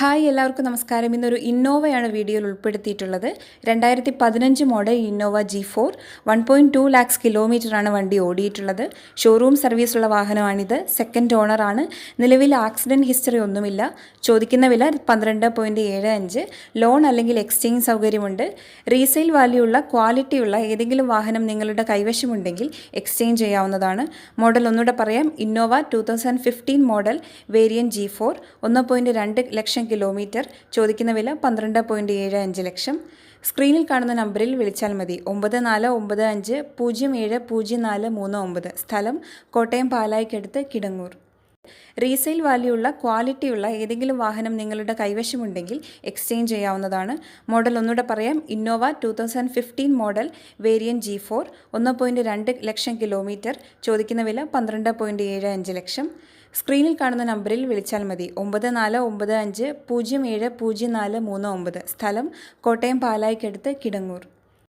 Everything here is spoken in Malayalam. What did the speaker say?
ഹായ് എല്ലാവർക്കും നമസ്കാരം. ഇന്നൊരു ഇന്നോവയാണ് വീഡിയോയിൽ ഉൾപ്പെടുത്തിയിട്ടുള്ളത്. രണ്ടായിരത്തി പതിനഞ്ച് model Innova G four one point two lakhs കിലോമീറ്ററാണ് വണ്ടി ഓടിയിട്ടുള്ളത്. ഷോറൂം സർവീസുള്ള വാഹനമാണിത്. സെക്കൻഡ് ഓണറാണ് നിലവിൽ ആക്സിഡന്റ് ഹിസ്റ്ററി ഒന്നുമില്ല. ചോദിക്കുന്ന വില പന്ത്രണ്ട് പോയിന്റ് ഏഴ് അഞ്ച്. ലോൺ അല്ലെങ്കിൽ എക്സ്ചേഞ്ച് സൗകര്യമുണ്ട്. റീസെയിൽ വാല്യൂ ഉള്ള ക്വാളിറ്റിയുള്ള ഏതെങ്കിലും വാഹനം നിങ്ങളുടെ കൈവശമുണ്ടെങ്കിൽ എക്സ്ചേഞ്ച് ചെയ്യാവുന്നതാണ്. മോഡൽ ഒന്നുകൂടെ പറയാം. Innova two model variant G four ഒന്ന് ലക്ഷം കിലോമീറ്റർ. ചോദിക്കുന്ന വില പന്ത്രണ്ട് പോയിന്റ് ഏഴ് അഞ്ച് ലക്ഷം. സ്ക്രീനിൽ കാണുന്ന നമ്പറിൽ വിളിച്ചാൽ മതി. ഒമ്പത് നാല് ഒമ്പത് അഞ്ച് പൂജ്യം ഏഴ് പൂജ്യം നാല് മൂന്ന് ഒമ്പത്. സ്ഥലം കോട്ടയം പാലായിക്കടുത്ത് കിടങ്ങൂർ. റീസെയിൽ വാല്യൂ ഉള്ള ക്വാളിറ്റിയുള്ള ഏതെങ്കിലും വാഹനം നിങ്ങളുടെ കൈവശമുണ്ടെങ്കിൽ എക്സ്ചേഞ്ച് ചെയ്യാവുന്നതാണ്. മോഡൽ ഒന്നുകൂടെ പറയാം. Innova two thousand fifteen model variant G four ഒന്ന് പോയിന്റ് രണ്ട് ലക്ഷം കിലോമീറ്റർ ചോദിക്കുന്ന വില പന്ത്രണ്ട് പോയിന്റ് ഏഴ് അഞ്ച് ലക്ഷം. സ്ക്രീനിൽ കാണുന്ന നമ്പറിൽ വിളിച്ചാൽ മതി. ഒമ്പത് നാല് ഒമ്പത് അഞ്ച് പൂജ്യം ഏഴ് പൂജ്യം നാല് മൂന്ന് ഒമ്പത്. സ്ഥലം കോട്ടയം പാലായിക്കടുത്ത് കിടങ്ങൂർ.